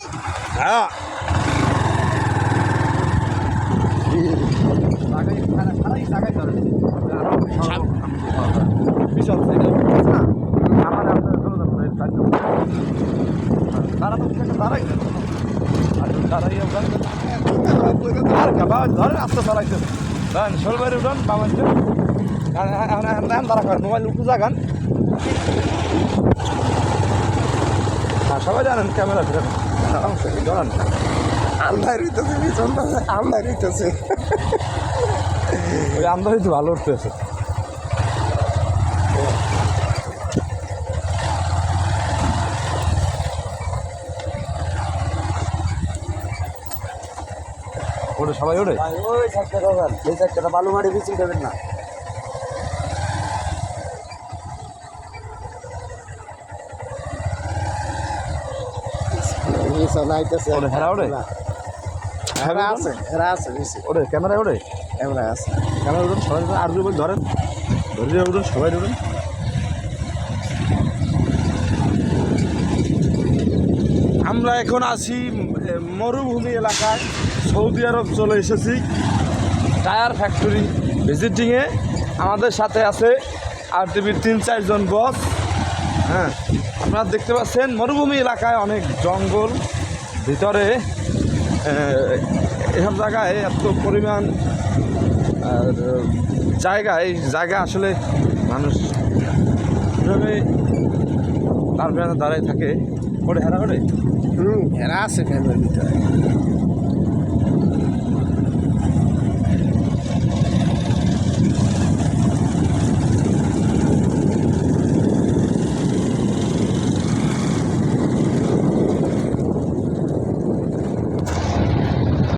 হ্যাঁ তারা তো আর কাবা ধরে আস্তে দাঁড়াইছে ধরেন শোলবাড়ি উঠান বাবাইছে দাঁড়া করেন মোবাইল উঠে যাগান সবাই জানেন ক্যামেরা ফিরে আরামসে ধরেন আল্লাহ রইতেছে পিছন আল্লাহ রইতেছে। ওই আমদানি তো ভালো উঠতেছে। ওটা সবাই ওঠে? ওই চারটা দাদান এই চারটা বালু মাটি বিচি দেবেন না। চালাইতেছে ওরে হেরা ওরে? হেরা আছে হেরা আছে বেশি ওরে এমরা আছে। ক্যামেরা উঠুন সবাই আর ধরেন। ধরে উঠুন সবাই উঠুন আমরা এখন আছি মরুভূমি এলাকায়। সৌদি আরব চলে এসেছি। টায়ার ফ্যাক্টরি ভিজিটিংয়ে। আমাদের সাথে আছে আর টিভির তিন চারজন বস। হ্যাঁ আপনারা দেখতে পাচ্ছেন মরুভূমি এলাকায় অনেক জঙ্গল, ভিতরে এসব জায়গায় এত পরিমাণ, আর জায়গায় জায়গা আসলে মানুষ এভাবে তার বেড়া দাঁড়ায় থাকে? ওরে হেরা ওরে হেরা আছে ফ্যানের ভিতরে।